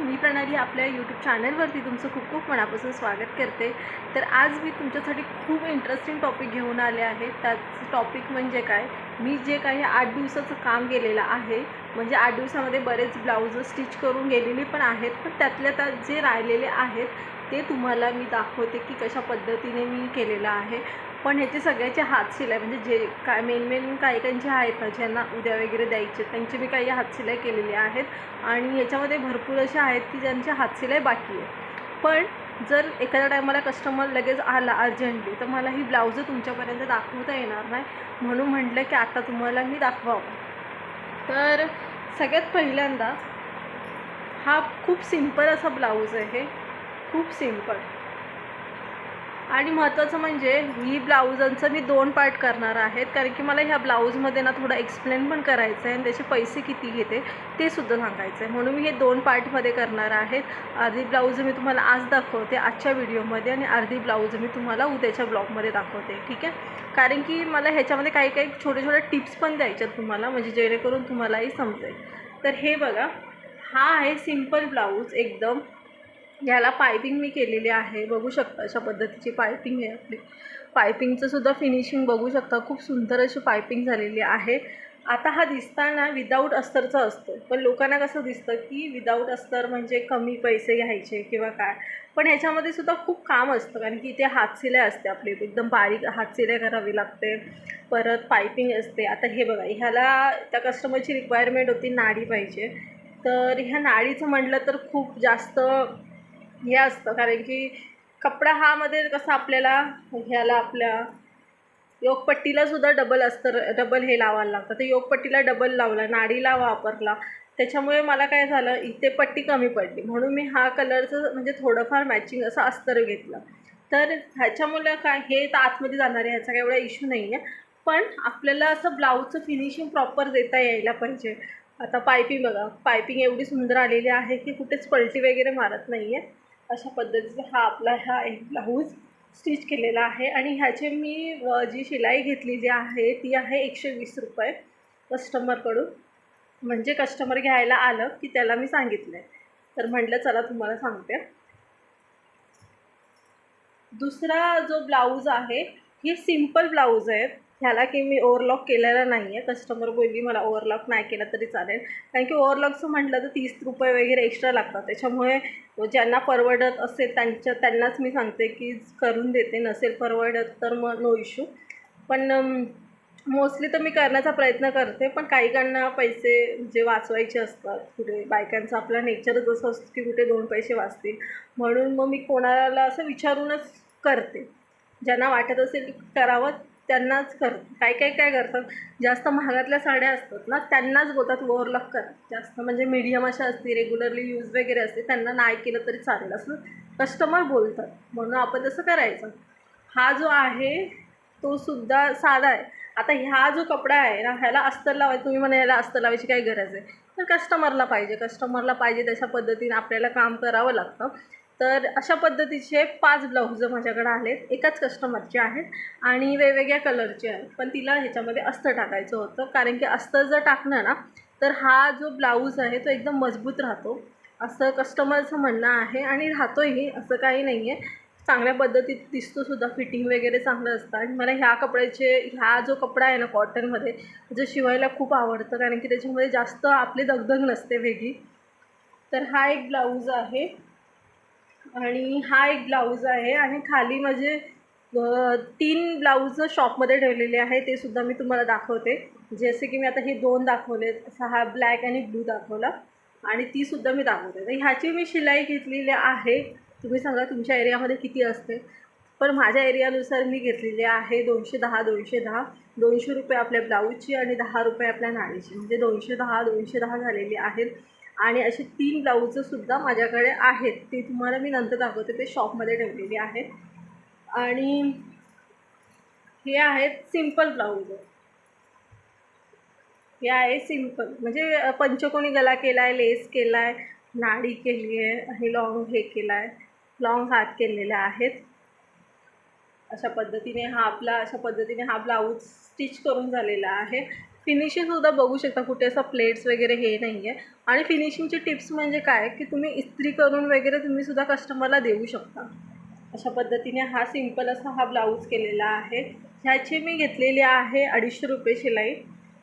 मी प्रणाली आपल्या यूट्यूब चॅनलवरती तुमचं खूप खूप मनापासून स्वागत करते. तर आज मी तुमच्यासाठी खूप इंटरेस्टिंग टॉपिक घेऊन आले आहे. त्याचं टॉपिक म्हणजे काय? मी जे काही आठ दिवसाचं काम केलेलं आहे म्हणजे आठ दिवसामध्ये बरेच ब्लाऊज स्टिच करून गेलेली पण आहेत पण त्यातल्या त्यात जे राहिलेले आहेत ते तुम्हाला मी दाखवते की कशा पद्धतीने मी केलेलं आहे. पण ह्याचे सगळ्याचे हातशिलाई म्हणजे जे काय मेन मेन काही काहींचे आहेत ना ज्यांना उद्या वगैरे द्यायचे त्यांची मी काही हातशिलाई केलेली आहेत. आणि याच्यामध्ये भरपूर असे आहेत की ज्यांचे हातशिलाई बाकी आहे पण जर एखाद्या टायमाला कस्टमर लगेच आला अर्जंटली तर मला ही ब्लाऊज तुमच्यापर्यंत दाखवता येणार नाही. म्हणून म्हटलं की आता तुम्हाला मी दाखवावं. तर सगळ्यात पहिल्यांदा हा खूप सिंपल असा ब्लाऊज आहे. खूप सिंपल आणि महत्त्वाचं म्हणजे ही ब्लाऊजांचं मी दोन पार्ट करणार आहेत कारण की मला ह्या ब्लाऊजमध्ये ना थोडं एक्सप्लेन पण करायचं आहे आणि त्याचे पैसे किती घेते ते सुद्धा सांगायचं आहे. म्हणून मी हे दोन पार्टमध्ये करणार आहेत अर्धी ब्लाऊज मी तुम्हाला आज दाखवते आजच्या व्हिडिओमध्ये आणि अर्धी ब्लाऊज मी तुम्हाला उद्याच्या ब्लॉगमध्ये दाखवते. ठीक आहे? कारण की मला ह्याच्यामध्ये काही काही छोटे छोटे टिप्स पण द्यायच्यात तुम्हाला म्हणजे जेणेकरून तुम्हालाही समजेल. तर हे बघा हा आहे सिंपल ब्लाऊज एकदम याला पायपिंग मी केलेली आहे. बघू शकता अशा पद्धतीची पायपिंग आहे आपली. पायपिंगचं सुद्धा फिनिशिंग बघू शकता. खूप सुंदर अशी पायपिंग झालेली आहे. आता हा दिसताना विदाऊट अस्तरचा असतो. पण लोकांना कसं दिसतं की विदाऊट अस्तर म्हणजे कमी पैसे घ्यायचे किंवा काय. पण ह्याच्यामध्ये सुद्धा खूप काम असतं. कारण की इथे हातशिलाई असते आपली. एकदम बारीक हातशिलाई करावी लागते. परत पायपिंग असते. आता हे बघा ह्याला त्या कस्टमरची रिक्वायरमेंट होती नाडी पाहिजे. तर ह्या नाडीचं म्हटलं तर खूप जास्त हे असतं. कारण की कपडा हा मध्ये कसं आपल्याला घ्यायला आपल्या योगपट्टीला सुद्धा डबल असतं. डबल हे लावायला लागतं. तर योगपट्टीला डबल लावला नाडीला वापरला. त्याच्यामुळे मला काय झालं इथे पट्टी कमी पडली. म्हणून मी हा कलरचं म्हणजे थोडंफार मॅचिंग असं अस्तर घेतलं. तर ह्याच्यामुळे काय हे तर आतमध्ये जाणार आहे ह्याचा काही एवढा इश्यू नाही आहे पण आपल्याला असं ब्लाऊजचं फिनिशिंग प्रॉपर देता यायला पाहिजे. आता पायपिंग बघा. पायपिंग एवढी सुंदर आलेली आहे की कुठेच पलटी वगैरे मारत नाही आहे अशा पद्धतीचा हा आपला हा एक ब्लाऊज स्टिच केलेला आहे. आणि ह्याचे मी जी शिलाई घेतली जी आहे ती आहे एकशे वीस रुपये कस्टमरकडून म्हणजे कस्टमर घ्यायला आलं की त्याला मी सांगितलं आहे तर म्हटलं चला तुम्हाला सांगते. दुसरा जो ब्लाऊज आहे हे सिंपल ब्लाऊज आहेत ह्याला की मी ओव्हरलॉक केलेला नाही आहे कस्टमर बोलली मला ओव्हरलॉक नाही केला तरी चालेल. कारण की ओव्हरलॉकचं म्हटलं तर तीस रुपये वगैरे एक्स्ट्रा लागतात. त्याच्यामुळे ज्यांना परवडत असेल त्यांच्या त्यांनाच मी सांगते की करून देते. नसेल परवडत तर मग नो इश्यू पण मोस्टली तर मी करण्याचा प्रयत्न करते. पण काहीकांना पैसे जे वाचवायचे असतात कुठे बायकांचा आपलं नेचरच असं असतो की कुठे दोन पैसे वाचतील. म्हणून मग मी कोणाला असं विचारूनच करते. ज्यांना वाटत असेल करावं त्यांनाच कर काय काय काय करतात? जास्त महागातल्या साड्या असतात ना त्यांनाच बोलतात ओव्हरलॉक करतात. जास्त म्हणजे मीडियम अशा असते रेग्युलरली यूज वगैरे असते त्यांना नाही केलं तरी चालेल. असं कस्टमर बोलतात. म्हणून आपण तसं करायचं. हा जो आहे तो सुद्धा साधा आहे. आता ह्या जो कपडा आहे ना ह्याला अस्तर लावायचं तुम्ही म्हणा ह्याला अस्तर लावायची काय गरज आहे? तर कस्टमरला पाहिजे. कस्टमरला पाहिजे तशा पद्धतीने आपल्याला काम करावं लागतं. तर अशा पद्धतीचे पाच ब्लाऊज माझ्याकडे आलेत एकाच कस्टमरचे आहेत आणि वेगवेगळ्या कलरचे आहेत. पण तिला ह्याच्यामध्ये अस्तर टाकायचं होतं. कारण की अस्तर जर टाकलं ना तर हा जो ब्लाऊज आहे तो एकदम मजबूत राहतो. असं कस्टमरचं म्हणणं आहे आणि राहतोही. असं काही नाही आहे चांगल्या पद्धतीत दिसतो सुद्धा. फिटिंग वगैरे चांगलं असतं. आणि मला ह्या कपड्याचे ह्या जो कपडा आहे ना कॉटनमध्ये जो शिवायला खूप आवडतं. कारण की त्याच्यामध्ये जास्त आपली दगदग नसते वेगळी. तर हा एक ब्लाऊज आहे. आणि हा एक ब्लाऊज आहे आणि खाली माझे तीन ब्लाऊज शॉपमध्ये ठेवलेले आहे ते सुद्धा मी तुम्हाला दाखवते. जसे की मी आता हे दोन दाखवले हा ब्लॅक आणि ब्लू दाखवला. आणि तीसुद्धा मी दाखवते. तर ह्याची मी शिलाई घेतलेली आहे. तुम्ही सांगा तुमच्या एरियामध्ये किती असते. पण माझ्या एरियानुसार मी घेतलेली आहे दोनशे दहा दोनशे दहा. दोनशे रुपये आपल्या ब्लाऊजची आणि दहा रुपये आपल्या नाळीची म्हणजे दोनशे दहा दोनशे दहा झालेली आहेत. आणि असे तीन ब्लाऊजंसुद्धा माझ्याकडे आहेत. ते तुम्हाला मी नंतर दाखवते. ते शॉपमध्ये ठेवलेली आहेत. आणि हे आहेत सिंपल ब्लाऊज. हे आहे सिंपल म्हणजे पंचकोनी गला केला आहे लेस केला आहे नाडी केली आहे हे लॉंग हे केला आहे लॉंग हात केलेले आहेत. अशा पद्धतीने हा आपला अशा पद्धतीने हा ब्लाऊज स्टिच करून झालेला आहे. फिनिशिंगसुद्धा बघू शकता कुठे असं प्लेट्स वगैरे हे नाही आहे आणि फिनिशिंगचे टिप्स म्हणजे काय? की तुम्ही इस्त्री करून वगैरे तुम्ही सुद्धा कस्टमरला देऊ शकता. अशा पद्धतीने हा सिंपल असा हा ब्लाऊज केलेला आहे. ह्याची मी घेतलेली आहे अडीचशे रुपये शिलाई.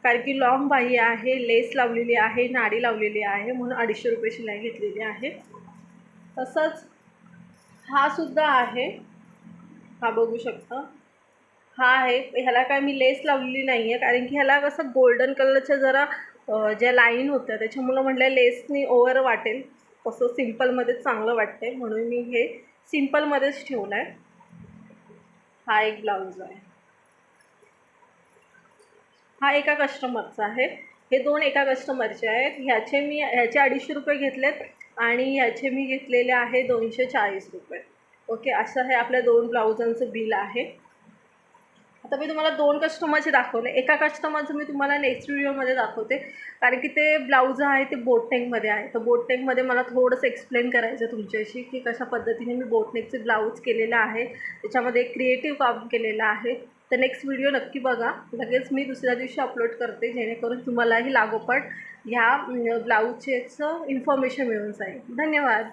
कारण की लॉंग बाही आहे लेस लावलेली आहे नाडी लावलेली आहे म्हणून अडीचशे रुपये शिलाई घेतलेली आहे. तसंच हा सुद्धा आहे. हा बघू शकता. हा आहे. ह्याला काय मी लेस लावलेली नाही आहे कारण की ह्याला कसं गोल्डन कलरच्या जरा ज्या लाईन होत्या त्याच्यामुळं म्हटलं लेसनी ओवर वाटेल. तसं सिम्पलमध्येच चांगलं वाटते म्हणून मी हे सिम्पलमध्येच ठेवलं आहे हा एक ब्लाऊज आहे. हा एका कस्टमरचा आहे. हे दोन एका कस्टमरचे आहेत. ह्याचे मी ह्याचे अडीचशे रुपये घेतलेत आणि ह्याचे मी घेतलेले आहे दोनशे चाळीस रुपये. ओके असं हे आपल्या दोन ब्लाउजांचं बिल आहे. आता मी तुम्हाला दोन कस्टमरचे दाखवले. एका कस्टमरचं मी तुम्हाला नेक्स्ट व्हिडिओमध्ये दाखवते. कारण की ते ब्लाऊज आहे ते बोटनेकमध्ये आहे. तर बोटनेकमध्ये मला थोडंसं एक्सप्लेन करायचं आहे तुमच्याशी की कशा पद्धतीने मी बोटनेकचे ब्लाऊज केलेलं आहे. त्याच्यामध्ये क्रिएटिव्ह काम केलेलं आहे. तर नेक्स्ट व्हिडिओ नक्की बघा. लगेच मी दुसऱ्या दिवशी अपलोड करते जेणेकरून तुम्हालाही लागोपाठ ह्या ब्लाऊजचेचं इन्फॉर्मेशन मिळून जाईल. धन्यवाद.